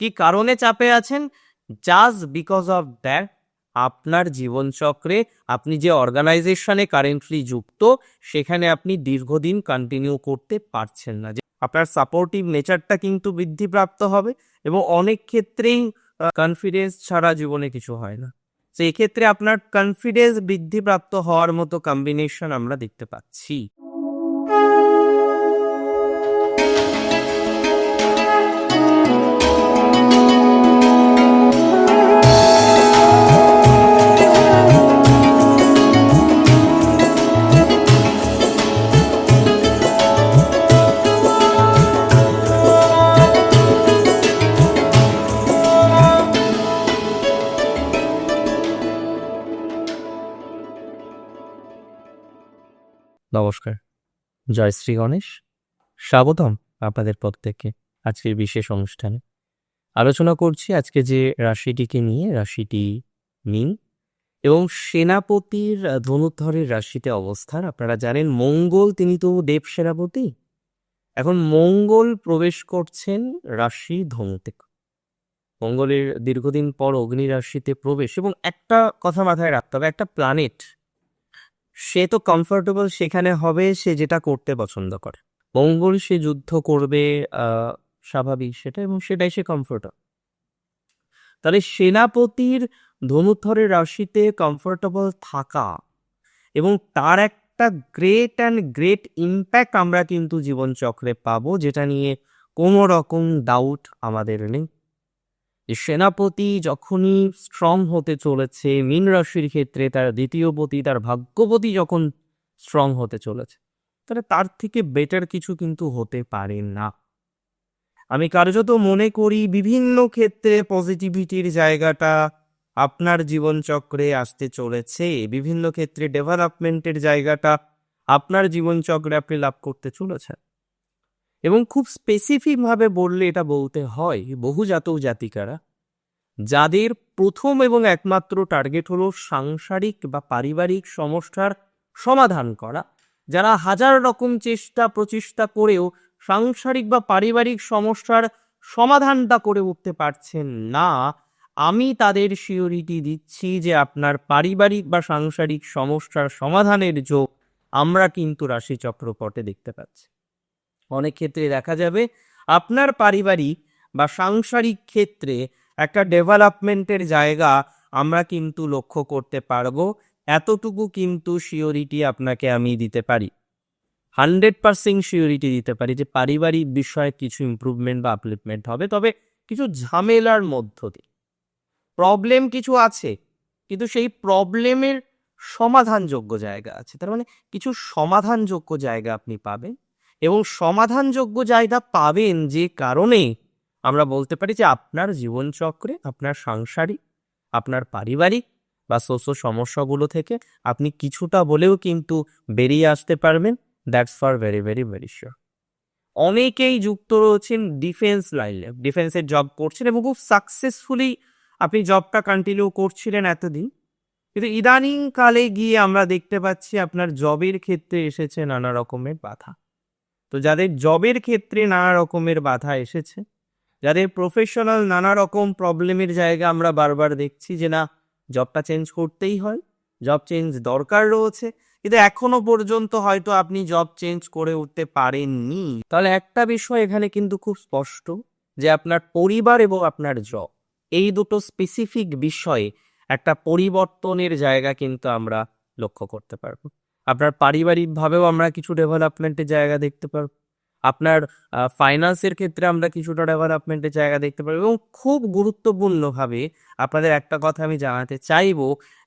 কি কারণে চাপে আছেন? জাস্ট বিকজ অফ দ্যাট আপনার জীবনচক্রে আপনি যে অর্গানাইজেশনে কারেন্টলি যুক্ত, সেখানে আপনি দীর্ঘদিন কন্টিনিউ করতে পারছেন না। যে আপনার সাপোর্টিভ নেচারটা কিন্তু বৃদ্ধিপ্রাপ্ত হবে এবং অনেক ক্ষেত্রেই কনফিডেন্স ছাড়া জীবনে কিছু হয় না। তো এক্ষেত্রে আপনার কনফিডেন্স বৃদ্ধিপ্রাপ্ত হওয়ার মতো কম্বিনেশন আমরা দেখতে পাচ্ছি। নমস্কার। জয় শ্রী গণেশ। স্বাগতম আপনাদের প্রত্যেককে আজকের বিশেষ অনুষ্ঠানে। আলোচনা করছি আজকে যে রাশিটিকে নিয়ে, রাশিটি মিন এবং সেনাপতির ধনুর্ধরের রাশিতে অবস্থান। আপনারা জানেন মঙ্গল, তিনি তো দেব সেনাপতি। এখন মঙ্গল প্রবেশ করছেন রাশি ধনুতে। মঙ্গলের দীর্ঘদিন পর অগ্নি রাশিতে প্রবেশ এবং একটা কথা মাথায় রাখতে হবে, একটা প্ল্যানেট সে তো কমফোর্টেবল সেখানে হবে, সে যেটা করতে পছন্দ করে। মঙ্গল সে যুদ্ধ করবে স্বাভাবিক সেটা এবং সেটাই সে কমফোর্টেবল তাহলে সেনাপতির ধনুর্ধরের রাশিতে কমফোর্টেবল থাকা এবং তার একটা গ্রেট অ্যান্ড গ্রেট ইম্প্যাক্ট আমরা কিন্তু জীবনচক্রে পাবো, যেটা নিয়ে কোনো রকম ডাউট আমাদের নেই। যে সেনাপতি যখনই স্ট্রং হতে চলেছে, মীন রাশির ক্ষেত্রে তার দ্বিতীয় পতি, তার ভাগ্যপতি যখন স্ট্রং হতে চলেছে, তাহলে তার থেকে বেটার কিছু কিন্তু হতে পারে না। আমি কার্যত মনে করি বিভিন্ন ক্ষেত্রে পজিটিভিটির জায়গাটা আপনার জীবনচক্রে আসতে চলেছে, বিভিন্ন ক্ষেত্রে ডেভেলপমেন্টের জায়গাটা আপনার জীবনচক্রে আপনি লাভ করতে চলেছেন। এবং খুব স্পেসিফিকভাবে বললে এটা বলতে হয় বহু জাতক জাতিকারা, যাদের প্রথম এবং একমাত্র টার্গেট হলো সাংসারিক বা পারিবারিক সমস্যার সমাধান করা। যারা হাজার রকম চেষ্টা প্রচেষ্টা করেও সাংসারিক বা পারিবারিক সমস্যার সমাধানটা করে উঠতে পারছেন না, আমি তাদের সিওরিটি দিচ্ছি যে আপনার পারিবারিক বা সাংসারিক সমস্যার সমাধানের যোগ আমরা কিন্তু রাশিচক্র পটে দেখতে পাচ্ছি। অনেক ক্ষেত্রে দেখা যাবে আপনার পারিবারিক বা সাংসারিক ক্ষেত্রে একটা ডেভেলপমেন্টের জায়গা আমরা কিন্তু লক্ষ্য করতে পারব। এতটুকু কিন্তু শিওরিটি আপনাকে আমি দিতে পারি। হান্ড্রেড পার্সেন্ট শিওরিটি দিতে পারি যে পারিবারিক বিষয়ে কিছু ইমপ্রুভমেন্ট বা আপলিপমেন্ট হবে। তবে কিছু ঝামেলার মধ্য দিয়ে। প্রবলেম কিছু আছে, কিন্তু সেই প্রবলেমের সমাধানযোগ্য জায়গা আছে। তার মানে কিছু সমাধানযোগ্য জায়গা আপনি পাবেন। এবং সমাধানযোগ্য জায়গা পাবেন যে কারণে আমরা বলতে পারি যে আপনার জীবনচক্রে, আপনার সাংসারিক, আপনার পারিবারিক বা সোশ্য সমস্যাগুলো থেকে আপনি কিছুটা বলেও কিন্তু বেরিয়ে আসতে পারবেন। That's for very very very sure অনেকেই যুক্ত রয়েছেন ডিফেন্স লাইনে ডিফেন্সের জব করছেন এবং খুব সাকসেসফুলি আপনি জবটা কন্টিনিউ করছিলেন এতদিন। কিন্তু ইদানিং কালে গিয়ে আমরা দেখতে পাচ্ছি আপনার জবের ক্ষেত্রে এসেছে নানা রকমের বাধা। তো যাদের জবের ক্ষেত্রে নানা রকমের বাধা এসেছে, যাদের প্রফেশনাল নানা রকম প্রবলেমের জায়গা আমরা বারবার দেখছি যে না জবটা চেঞ্জ করতেই হয় জব চেঞ্জ দরকার রয়েছে, কিন্তু এখনও পর্যন্ত হয়তো আপনি জব চেঞ্জ করে উঠতে পারেননি। তাহলে একটা বিষয় এখানে কিন্তু খুব স্পষ্ট যে আপনার পরিবার এবং আপনার জব এই দুটো স্পেসিফিক বিষয়ে একটা পরিবর্তনের জায়গা কিন্তু আমরা লক্ষ্য করতে পারব। আপনার পারিবারিকভাবেও আমরা কিছু ডেভেলপমেন্টের জায়গা দেখতে পারব। আপনার ফাইন্যান্সের ক্ষেত্রে আমরা কিছুটা ডেভেলপমেন্টের জায়গা দেখতে পারব এবং খুব গুরুত্বপূর্ণভাবে আপনাদের একটা কথা আমি জানাতে চাইব,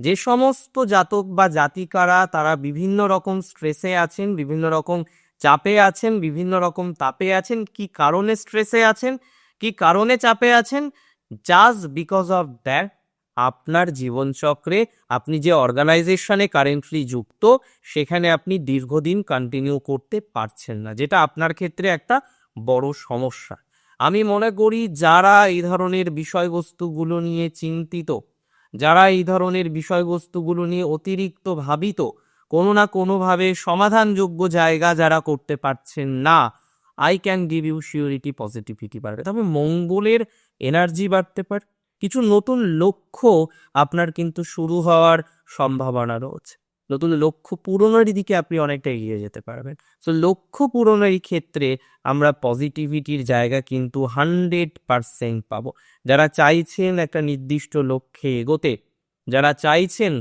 যে সমস্ত জাতক বা জাতিকারা তারা বিভিন্ন রকম স্ট্রেসে আছেন, বিভিন্ন রকম চাপে আছেন, বিভিন্ন রকম তাপে আছেন, কি কারণে স্ট্রেসে আছেন, কি কারণে চাপে আছেন? জাস্ট বিকজ অফ দ্যাট আপনার জীবনচক্রে আপনি যে অর্গানাইজেশনে কারেন্টলি যুক্ত, সেখানে আপনি দীর্ঘদিন কন্টিনিউ করতে পারছেন না, যেটা আপনার ক্ষেত্রে একটা বড় সমস্যা। আমি মনে করি যারা এই ধরনের বিষয়বস্তুগুলো নিয়ে চিন্তিত, যারা এই ধরনের বিষয়বস্তুগুলো নিয়ে অতিরিক্ত ভাবিত, কোনো না কোনোভাবে সমাধানযোগ্য জায়গা যারা করতে পারছেন না I can give you surety positivity বাড়বে। তবে মঙ্গলের এনার্জি বাড়তে পারে। কিছু নতুন লক্ষ্য আপনার কিন্তু শুরু হওয়ার সম্ভাবনা রয়েছে। নতুন লক্ষ্য পূরণের দিকে আপনি অনেকটা এগিয়ে যেতে পারবেন। সো লক্ষ্য পূরণের ক্ষেত্রে আমরা পজিটিভিটির জায়গা কিন্তু হান্ড্রেড পারসেন্ট পাবো। যারা চাইছেন একটা নির্দিষ্ট লক্ষ্যে এগোতে, যারা চাইছেন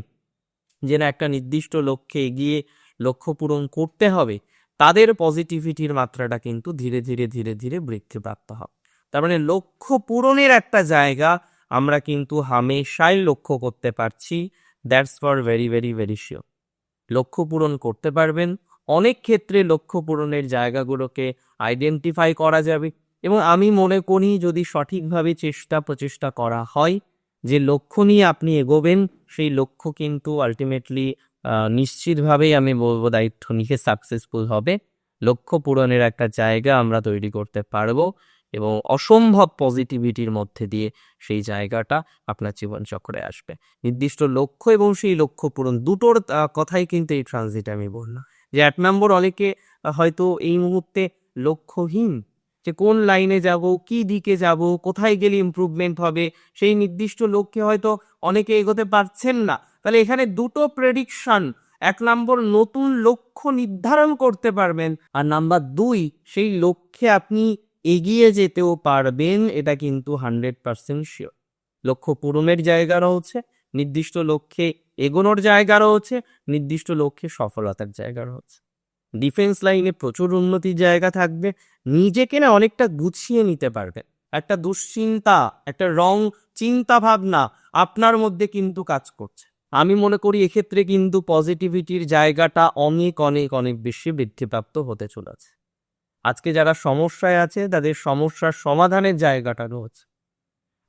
যে না একটা নির্দিষ্ট লক্ষ্যে এগিয়ে লক্ষ্য পূরণ করতে হবে, তাদের পজিটিভিটির মাত্রাটা কিন্তু ধীরে ধীরে ধীরে ধীরে বৃদ্ধিপ্রাপ্ত হবে। তার মানে লক্ষ্য পূরণের একটা জায়গা আমরা কিন্তু হামেশাই লক্ষ্য করতে পারছি that's for very very very sure লক্ষ্য পূরণ করতে পারবেন, অনেক ক্ষেত্রে লক্ষ্য পূরণের জায়গাগুলোকে আইডেন্টিফাই করা যাবে। এবং আমি মনে করি যদি সঠিকভাবে চেষ্টা প্রচেষ্টা করা হয়, যে লক্ষ্য নিয়ে আপনি এগোবেন, সেই লক্ষ্য কিন্তু আলটিমেটলি নিশ্চিতভাবেই আমি বলব দায়িত্ব নিয়ে সাকসেসফুল হবে। লক্ষ্য পূরণের একটা জায়গা আমরা তৈরি করতে পারব। এবং অসম্ভব পজিটিভিটির মধ্যে দিয়ে সেই জায়গাটা আপনার জীবনচক্রে আসবে। নির্দিষ্ট লক্ষ্য এবং সেই লক্ষ্য পূরণ দুটোর কথাই কিন্তু এই ট্রানজিট আমি বললাম। যে এক নম্বর অনেকে হয়তো এই মুহূর্তে লক্ষ্যহীন, যে কোন লাইনে যাব, কি দিকে যাব, কোথায় গেলে ইমপ্রুভমেন্ট হবে, সেই নির্দিষ্ট লক্ষ্যে হয়তো অনেকে এগোতে পারছেন না। তাহলে এখানে দুটো প্রেডিকশন এক নম্বর নতুন লক্ষ্য নির্ধারণ করতে পারবেন, আর নাম্বার দুই, সেই লক্ষ্যে আপনি এগিয়ে যেতেও পারবেন, এটা কিন্তু হান্ড্রেড পার্সেন্ট শিওর। লক্ষ্য পূরণের জায়গা রয়েছে, নির্দিষ্ট লক্ষ্যে এগোনোর জায়গা রয়েছে, নির্দিষ্ট লক্ষ্যে সফলতার জায়গা রয়েছে। ডিফেন্স লাইনে প্রচুর উন্নতির জায়গা থাকবে, নিজেকে না অনেকটা গুছিয়ে নিতে পারবেন। একটা দুশ্চিন্তা, একটা রং চিন্তা ভাবনা আপনার মধ্যে কিন্তু কাজ করছে। আমি মনে করি এক্ষেত্রে কিন্তু পজিটিভিটির জায়গাটা অনেক অনেক অনেক বেশি বৃদ্ধিপ্রাপ্ত হতে চলেছে। আজকে যারা সমস্যায় আছে, তাদের সমস্যার সমাধানের জায়গাটা রয়েছে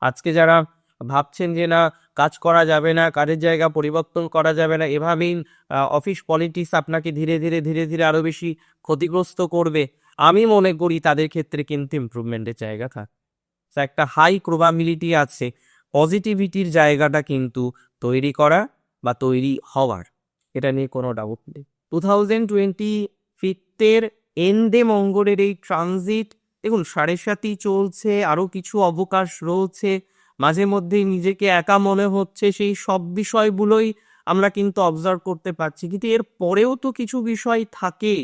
আজকে যারা ভাবছেন যে না, কাজ করা যাবে না, কাজের জায়গা পরিবর্তন করা যাবে না, এভাবেই অফিস পলিটিক্স আপনাকে ধীরে ধীরে ধীরে ধীরে আরও বেশি ক্ষতিগ্রস্ত করবে। আমি মনে করি তাদের ক্ষেত্রে কিন্তু ইমপ্রুভমেন্টের জায়গা থাকে। একটা হাই প্রবাবিলিটি আছে পজিটিভিটির জায়গাটা কিন্তু তৈরি করা বা তৈরি হওয়ার। এটা নিয়ে কোনো ডাউট নেই। টু থাউজেন্ড টোয়েন্টি ফিফতের এন্ডে মঙ্গলের এই ট্রানজিট, দেখুন, সাড়ে সাতই চলছে, আরও কিছু অবকাশ রয়েছে, মাঝে মধ্যেই নিজেকে একা মনে হচ্ছে, সেই সব বিষয়গুলোই আমরা কিন্তু অবজার্ভ করতে পারছি। কিন্তু এর পরেও তো কিছু বিষয় থাকে।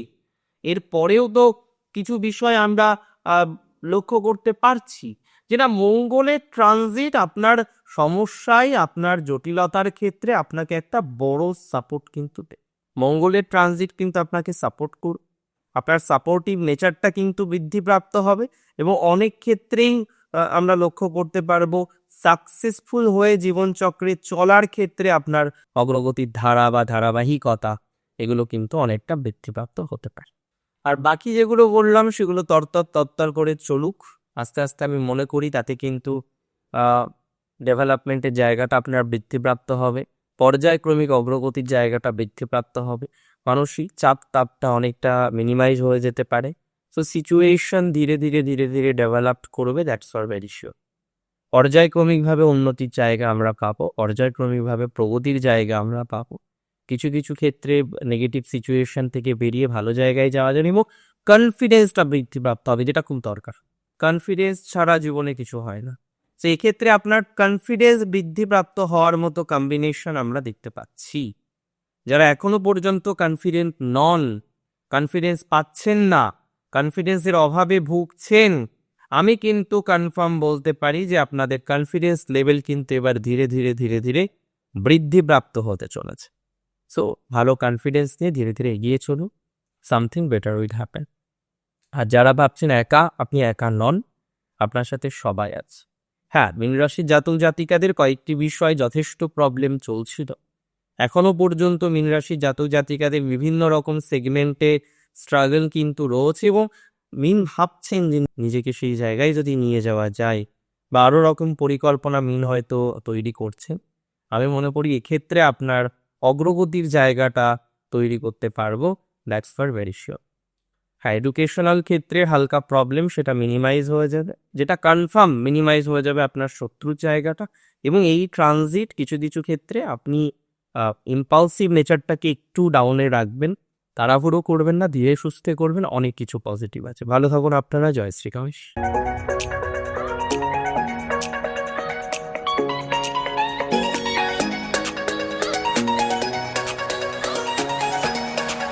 এর পরেও তো কিছু বিষয় আমরা লক্ষ্য করতে পারছি। যেটা মঙ্গলের ট্রানজিট আপনার সমস্যায়, আপনার জটিলতার ক্ষেত্রে আপনাকে একটা বড় সাপোর্ট কিন্তু দেয়। মঙ্গলের ট্রানজিট কিন্তু আপনাকে সাপোর্ট করবে আপনার সাপোর্টিভ নেচারটা কিন্তু বৃদ্ধিপ্রাপ্ত হবে এবং অনেক ক্ষেত্রেই আমরা লক্ষ্য করতে পারব সাকসেসফুল হয়ে জীবনচক্রে চলার ক্ষেত্রে আপনার অগ্রগতির ধারা বা ধারাবাহিকতা, এগুলো কিন্তু অনেকটা বৃদ্ধিপ্রাপ্ত হতে পারে। আর বাকি যেগুলো বললাম, সেগুলো তরতর তত্তর করে চলুক। আস্তে আস্তে আমি মনে করি তাতে কিন্তু ডেভেলপমেন্টের জায়গাটা আপনার বৃদ্ধিপ্রাপ্ত হবে, পর্যায়ক্রমিক অগ্রগতির জায়গাটা বৃদ্ধিপ্রাপ্ত হবে। মানসিক চাপ তাপটা অনেকটা মিনিমাইজ হয়ে যেতে পারে। সো সিচুয়েশন ধীরে ধীরে ধীরে ধীরে ডেভেলপ করবে দ্যাটস ফর ভেরি শিওর পর্যায়ক্রমিকভাবে উন্নতির জায়গা আমরা পাবো, পর্যায়ক্রমিকভাবে প্রগতির জায়গা আমরা পাবো। কিছু কিছু ক্ষেত্রে নেগেটিভ সিচুয়েশন থেকে বেরিয়ে ভালো জায়গায় যাওয়া যায় এবং কনফিডেন্সটা বৃদ্ধিপ্রাপ্ত হবে, যেটা খুব দরকার। কনফিডেন্স ছাড়া জীবনে কিছু হয় না। তো এক্ষেত্রে আপনার কনফিডেন্স বৃদ্ধিপ্রাপ্ত হওয়ার মতো কম্বিনেশন আমরা দেখতে পাচ্ছি। যারা এখনও পর্যন্ত কনফিডেন্ট নন কনফিডেন্স পাচ্ছেন না কনফিডেন্সের অভাবে ভুগছেন, আমি কিন্তু কনফার্ম বলতে পারি যে আপনাদের কনফিডেন্স লেভেল কিন্তু এবার ধীরে ধীরে ধীরে ধীরে বৃদ্ধিপ্রাপ্ত হতে চলেছে। সো ভালো কনফিডেন্স নিয়ে ধীরে ধীরে এগিয়ে চলুন। সামথিং বেটার উইল হ্যাপেন আর যারা ভাবছেন একা, আপনি একা নন, আপনার সাথে সবাই আছে। হ্যাঁ মীন রাশির জাতক জাতিকাদের কয়েকটি বিষয় যথেষ্ট প্রবলেম চলছিল। এখনও পর্যন্ত মীন রাশির জাতক জাতিকাদের বিভিন্ন রকম সেগমেন্টে স্ট্রাগল কিন্তু রয়েছে এবং মিন ভাবছেন যে নিজেকে সেই জায়গায় যদি নিয়ে যাওয়া যায় বা আরও রকম পরিকল্পনা মিন হয়তো তৈরি করছেন আমি মনে করি এক্ষেত্রে আপনার অগ্রগতির জায়গাটা তৈরি করতে পারব দ্যাটস ফর ভেরি শিওর হ্যাঁ এডুকেশনাল ক্ষেত্রে হালকা প্রবলেম সেটা মিনিমাইজ হয়ে যাবে, যেটা কনফার্ম মিনিমাইজ হয়ে যাবে আপনার শত্রুর জায়গাটা এবং এই ট্রানজিট কিছু কিছু ক্ষেত্রে আপনি ইম্পালসিভ নেচারটাকে একটু ডাউনে রাখবেন, তাড়াহুড়ো করবেন না, ধীরে সুস্থে করবেন, অনেক কিছু পজিটিভ আছে। ভালো থাকুন আপনারা, জয় শ্রী